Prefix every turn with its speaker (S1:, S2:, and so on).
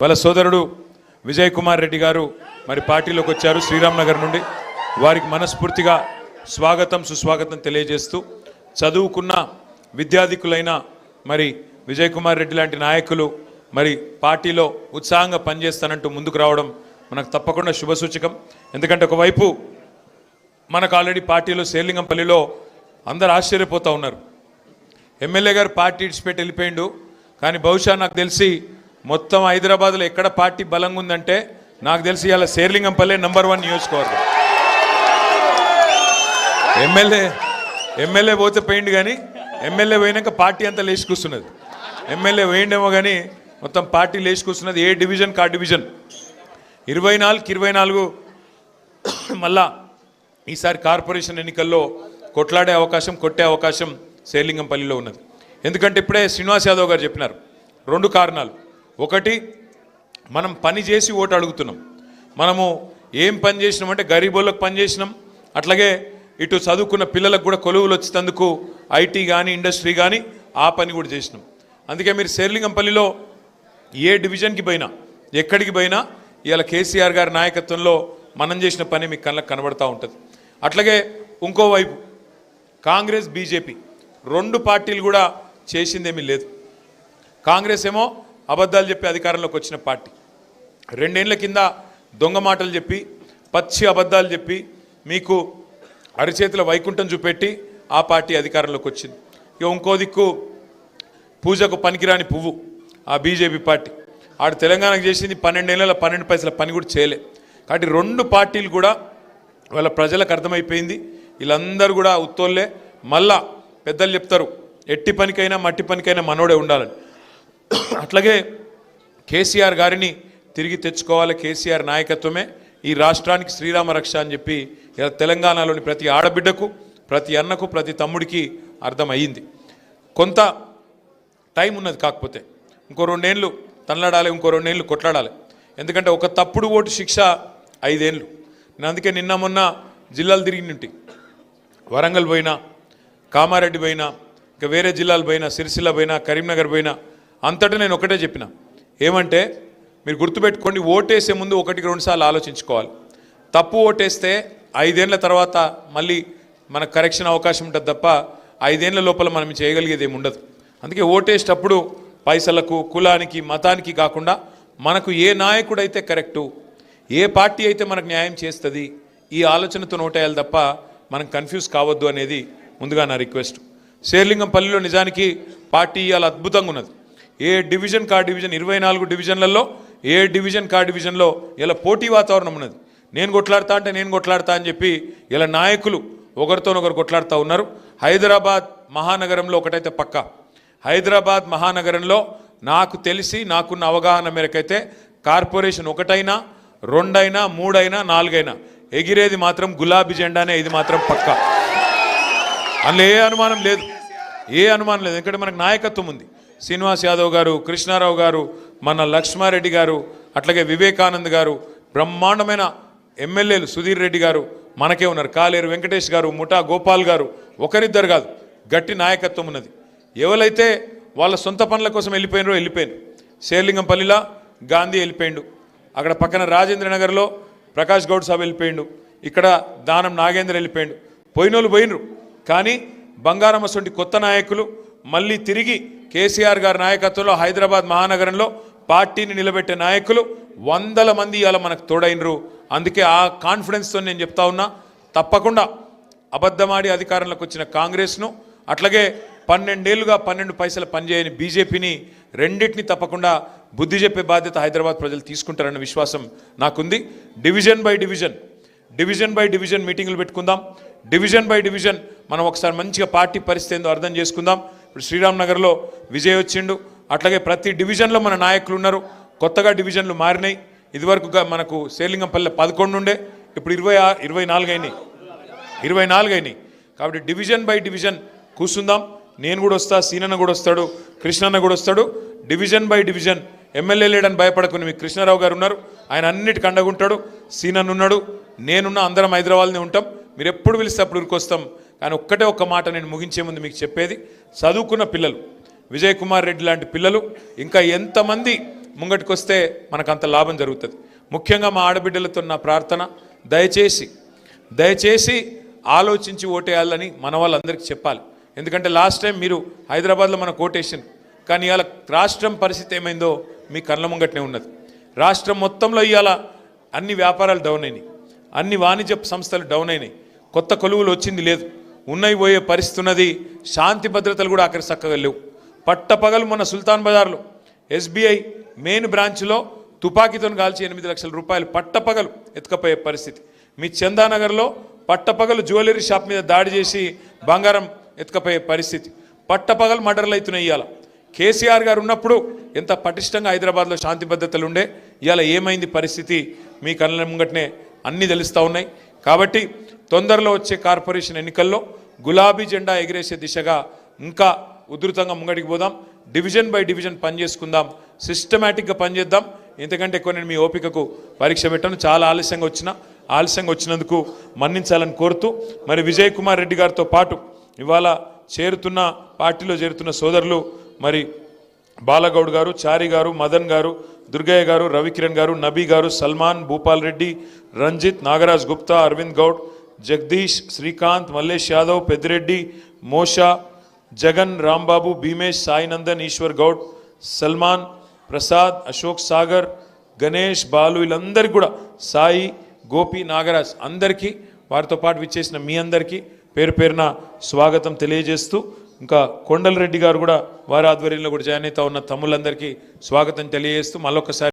S1: వాళ్ళ సోదరుడు విజయ్ కుమార్ రెడ్డి గారు మరి పార్టీలోకి వచ్చారు శ్రీరామ్ నగర్ నుండి. వారికి మనస్ఫూర్తిగా స్వాగతం సుస్వాగతం తెలియజేస్తూ చదువుకున్న విద్యాధికులైన మరి విజయ్ కుమార్ రెడ్డి లాంటి నాయకులు మరి పార్టీలో ఉత్సాహంగా పనిచేస్తానంటూ ముందుకు రావడం మనకు తప్పకుండా శుభసూచకం. ఎందుకంటే ఒకవైపు మనకు ఆల్రెడీ పార్టీలో శేర్లింగంపల్లిలో అందరు ఆశ్చర్యపోతూ ఉన్నారు. ఎమ్మెల్యే గారు పార్టీ ఇడిచిపెట్టి వెళ్ళిపోయిండు. కానీ బహుశా నాకు తెలిసి మొత్తం హైదరాబాద్లో ఎక్కడ పార్టీ బలంగా ఉందంటే నాకు తెలిసి ఇలా శేర్లింగంపల్లె నంబర్ వన్ నియోజకవర్గం. ఎమ్మెల్యే ఎమ్మెల్యే పోతే పోయిండు కానీ ఎమ్మెల్యే పోయినాక పార్టీ అంతా లేచి కూర్చున్నది. ఎమ్మెల్యే పోయిండేమో కానీ మొత్తం పార్టీ లేచి కూర్చున్నది ఏ డివిజన్ కా డివిజన్. ఇరవై నాలుగుకి ఇరవై నాలుగు మళ్ళా ఈసారి కార్పొరేషన్ ఎన్నికల్లో కొట్లాడే అవకాశం కొట్టే అవకాశం శేర్లింగంపల్లిలో ఉన్నది. ఎందుకంటే ఇప్పుడే శ్రీనివాస్ యాదవ్ గారు చెప్పినారు రెండు కారణాలు. ఒకటి మనం పని చేసి ఓటు అడుగుతున్నాం. మనము ఏం పని చేసినామంటే గరీబోళ్ళకు పని చేసినాం. అట్లాగే ఇటు చదువుకున్న పిల్లలకు కూడా కొలువులు వచ్చేందుకు ఐటీ కానీ ఇండస్ట్రీ కానీ ఆ పని కూడా చేసినాం. అందుకే మీరు శేర్లింగంపల్లిలో ఏ డివిజన్కి పోయినా ఎక్కడికి పోయినా ఇవాళ కేసీఆర్ గారి నాయకత్వంలో మనం చేసిన పని మీకు కళ్ళకు కనబడతా ఉంటుంది. అట్లాగే ఇంకోవైపు కాంగ్రెస్ బీజేపీ రెండు పార్టీలు కూడా చేసిందేమీ లేదు. కాంగ్రెస్ ఏమో అబద్ధాలు చెప్పి అధికారంలోకి వచ్చిన పార్టీ. రెండేళ్ళ కింద దొంగ మాటలు చెప్పి పచ్చి అబద్ధాలు చెప్పి మీకు అరిచేతుల వైకుంఠం చూపెట్టి ఆ పార్టీ అధికారంలోకి వచ్చింది. ఇక ఇంకో దిక్కు పూజకు పనికిరాని పువ్వు ఆ బీజేపీ పార్టీ. ఆడు తెలంగాణకు చేసింది పన్నెండేళ్ళ పన్నెండు పైసల పని కూడా చేయలే. కాబట్టి రెండు పార్టీలు కూడా వాళ్ళ ప్రజలకు అర్థమైపోయింది. వీళ్ళందరూ కూడా ఉత్తోళ్ళే మళ్ళా పెద్దలు చెప్తారు ఎట్టి పనికైనా మట్టి పనికైనా మనోడే ఉండాలని. అట్లాగే కేసీఆర్ గారిని తిరిగి తెచ్చుకోవాలి కేసీఆర్ నాయకత్వమే ఈ రాష్ట్రానికి శ్రీరామ రక్ష అని చెప్పి ఇలా తెలంగాణలోని ప్రతి ఆడబిడ్డకు ప్రతి అన్నకు ప్రతి తమ్ముడికి అర్థమయ్యింది. కొంత టైం ఉన్నది కాకపోతే ఇంకో రెండేళ్ళు తనలాడాలి ఇంకో రెండేళ్ళు కొట్లాడాలి. ఎందుకంటే ఒక తప్పుడు ఓటు శిక్ష ఐదేళ్ళు. నేను అందుకే నిన్న మొన్న జిల్లాలు తిరిగినట్టు వరంగల్ పోయినా కామారెడ్డి పోయినా ఇంకా వేరే జిల్లాలు పోయినా సిరిసిల్ల పోయినా కరీంనగర్ పోయినా అంతటా నేను ఒకటే చెప్పిన. ఏమంటే మీరు గుర్తుపెట్టుకోండి ఓటేసే ముందు ఒకటికి రెండు సార్లు ఆలోచించుకోవాలి. తప్పు ఓటేస్తే ఐదేళ్ళ తర్వాత మళ్ళీ మనకు కరెక్షన్ అవకాశం ఉంటుంది తప్ప ఐదేళ్ళ లోపల మనం చేయగలిగేది ఏమి ఉండదు. అందుకే ఓటేసేటప్పుడు పైసలకు కులానికి మతానికి కాకుండా మనకు ఏ నాయకుడైతే కరెక్టు ఏ పార్టీ అయితే మనకు న్యాయం చేస్తుంది ఈ ఆలోచనతో నోటేయాలి తప్ప మనం కన్ఫ్యూజ్ కావద్దు అనేది ముందుగా నా రిక్వెస్ట్ శేర్లింగంపల్లిలో నిజానికి పార్టీ ఇవాళ అద్భుతంగా ఉన్నది. ఏ డివిజన్ కా డివిజన్ ఇరవై నాలుగు డివిజన్లలో ఏ డివిజన్ కా డివిజన్లో ఇలా పోటీ వాతావరణం ఉన్నది. నేను కొట్లాడతా అంటే నేను కొట్లాడతా అని చెప్పి ఇలా నాయకులు ఒకరితోనొకరు కొట్లాడుతూ ఉన్నారు. హైదరాబాద్ మహానగరంలో ఒకటైతే పక్కా. హైదరాబాద్ మహానగరంలో నాకు తెలిసి నాకున్న అవగాహన మేరకైతే కార్పొరేషన్ ఒకటైనా రెండైనా మూడైనా నాలుగైనా. ఎగిరేది మాత్రం గులాబీ జెండానే ఇది మాత్రం పక్కా. అందులో ఏ అనుమానం లేదు. ఏ అనుమానం లేదు. ఎందుకంటే మనకు నాయకత్వం ఉంది. శ్రీనివాస్ యాదవ్ గారు కృష్ణారావు గారు మన లక్ష్మారెడ్డి గారు అట్లాగే వివేకానంద్ గారు బ్రహ్మాండమైన ఎమ్మెల్యేలు సుధీర్ రెడ్డి గారు మనకే ఉన్నారు. కాలేరు వెంకటేష్ గారు ముఠా గోపాల్ గారు ఒకరిద్దరు కాదు గట్టి నాయకత్వం ఉన్నది. ఎవరైతే వాళ్ళ సొంత పనుల కోసం వెళ్ళిపోయినారో వెళ్ళిపోయాను. శేర్లింగంపల్లిలా గాంధీ వెళ్ళిపోయిండు. అక్కడ పక్కన రాజేంద్ర నగర్లో ప్రకాష్ గౌడ్ సాబ్ వెళ్ళిపోయిండు. ఇక్కడ దానం నాగేంద్ర వెళ్ళిపోయిండు. పోయినోళ్ళు పోయినరు. కానీ బంగారమ్మ కొత్త నాయకులు మళ్ళీ తిరిగి కేసీఆర్ గారి నాయకత్వంలో హైదరాబాద్ మహానగరంలో పార్టీని నిలబెట్టే నాయకులు వందల మంది ఇవాళ మనకు తోడైనరు. అందుకే ఆ కాన్ఫిడెన్స్తో నేను చెప్తా ఉన్నా తప్పకుండా అబద్ధమాడి అధికారంలోకి వచ్చిన కాంగ్రెస్ను అట్లాగే పన్నెండేళ్ళుగా పన్నెండు పైసలు పనిచేయని బీజేపీని రెండింటిని తప్పకుండా బుద్ధి చెప్పే బాధ్యత హైదరాబాద్ ప్రజలు తీసుకుంటారన్న విశ్వాసం నాకుంది. Division by division division by division మీటింగులు పెట్టుకుందాం. డివిజన్ బై డివిజన్ మనం ఒకసారి మంచిగా పార్టీ పరిస్థితి ఏందో అర్థం చేసుకుందాం. ఇప్పుడు శ్రీరామ్ నగర్లో విజయ్ వచ్చిండు. అట్లాగే ప్రతి డివిజన్లో మన నాయకులు ఉన్నారు. కొత్తగా డివిజన్లు మారినాయి. ఇదివరకు మనకు శేలింగంపల్లె పదకొండు ఉండే ఇప్పుడు ఇరవై ఆ- ఇరవై నాలుగు అయినాయి ఇరవై నాలుగు అయినాయి కాబట్టి డివిజన్ బై డివిజన్ కూర్చుందాం. నేను కూడా వస్తా సీనన్న కూడా వస్తాడు కృష్ణన్న కూడా వస్తాడు. డివిజన్ బై డివిజన్ ఎమ్మెల్యే లేడని భయపడకుని మీ కృష్ణారావు గారు ఉన్నారు. ఆయన అన్నిటికీ అండగుంటాడు. సీనన్ ఉన్నాడు నేనున్న అందరం హైదరాబాద్నే ఉంటాం. మీరు ఎప్పుడు పిలిస్తే అప్పుడు ఉరికొస్తాం కానీ ఒక్కటే ఒక్క మాట నేను ముగించే ముందు మీకు చెప్పేది చదువుకున్న పిల్లలు విజయ్ కుమార్ రెడ్డి లాంటి పిల్లలు ఇంకా ఎంతమంది ముంగటికొస్తే మనకు అంత లాభం జరుగుతుంది. ముఖ్యంగా మా ఆడబిడ్డలతో నా ప్రార్థన దయచేసి దయచేసి ఆలోచించి ఓటేయాలని మన వాళ్ళందరికీ చెప్పాలి. ఎందుకంటే లాస్ట్ టైం మీరు హైదరాబాద్లో మన కోటేషన్ కానీ ఇవాళ రాష్ట్రం పరిస్థితి ఏమైందో మీ కళ్ళ ముంగట్నే ఉన్నది. రాష్ట్రం మొత్తంలో ఇవాళ అన్ని వ్యాపారాలు డౌన్ అయినాయి. అన్ని వాణిజ్య సంస్థలు డౌన్ అయినాయి. కొత్త కొలువులు వచ్చింది లేదు. ఉన్నవి పోయే పరిస్థితి ఉన్నది. శాంతి భద్రతలు కూడా అక్కడ చక్కగా లేవు. పట్టపగలు మన సుల్తాన్ బజార్లో ఎస్బీఐ మెయిన్ బ్రాంచ్లో తుపాకీతో కాల్చి ఎనిమిది లక్షల రూపాయలు పట్టపగలు ఎత్తుకపోయే పరిస్థితి. మీ చందానగర్లో పట్టపగలు జ్యువెలరీ షాప్ మీద దాడి చేసి బంగారం ఎత్తుకపోయే పరిస్థితి. పట్టపగలు మర్డర్లు అవుతున్నాయి ఇవాళ కేసీఆర్ గారు ఉన్నప్పుడు ఎంత పటిష్టంగా హైదరాబాద్లో శాంతి భద్రతలు ఉండే ఇవాళ ఏమైంది పరిస్థితి? మీ కళ్ళ ముంగటనే అన్నీ తెలుస్తూ ఉన్నాయి. కాబట్టి తొందరలో వచ్చే కార్పొరేషన్ ఎన్నికల్లో గులాబీ జెండా ఎగిరేసే దిశగా ఇంకా ఉధృతంగా ముంగడికి పోదాం. డివిజన్ బై డివిజన్ పనిచేసుకుందాం. సిస్టమేటిక్గా పనిచేద్దాం. ఎందుకంటే ఎక్కువ నేను మీ ఓపికకు పరీక్ష పెట్టాను. చాలా ఆలస్యంగా వచ్చిన ఆలస్యంగా వచ్చినందుకు మన్నించాలని కోరుతూ మరి విజయ్ కుమార్ రెడ్డి గారితో పాటు ఇవాళ చేరుతున్న పార్టీలో చేరుతున్న సోదరులు మరి బాలగౌడ్ గారు చారి గారు మదన్ గారు దుర్గయ్య గారు రవికిరణ్ గారు నబీ గారు సల్మాన్ భూపాల్ రెడ్డి రంజిత్ నాగరాజ్ గుప్తా అరవింద్ గౌడ్ జగదీష్ శ్రీకాంత్ మల్లేష్ యాదవ్ పెద్దిరెడ్డి మోషా జగన్ రాంబాబు భీమేష్ సాయినందన్ ఈశ్వర్ గౌడ్ సల్మాన్ ప్రసాద్ అశోక్ సాగర్ గణేష్ బాలు వీళ్ళందరికీ కూడా సాయి గోపి నాగరాజ్ అందరికీ వారితో పాటు విచ్చేసిన మీ అందరికీ పేరు పేరున స్వాగతం తెలియజేస్తూ ఇంకా కొండలరెడ్డి గారు కూడా వారి ఆధ్వర్యంలో కూడా జాయిన్ అవుతా ఉన్న తమ్ముళ్ళందరికీ స్వాగతం తెలియజేస్తూ మళ్ళొకసారి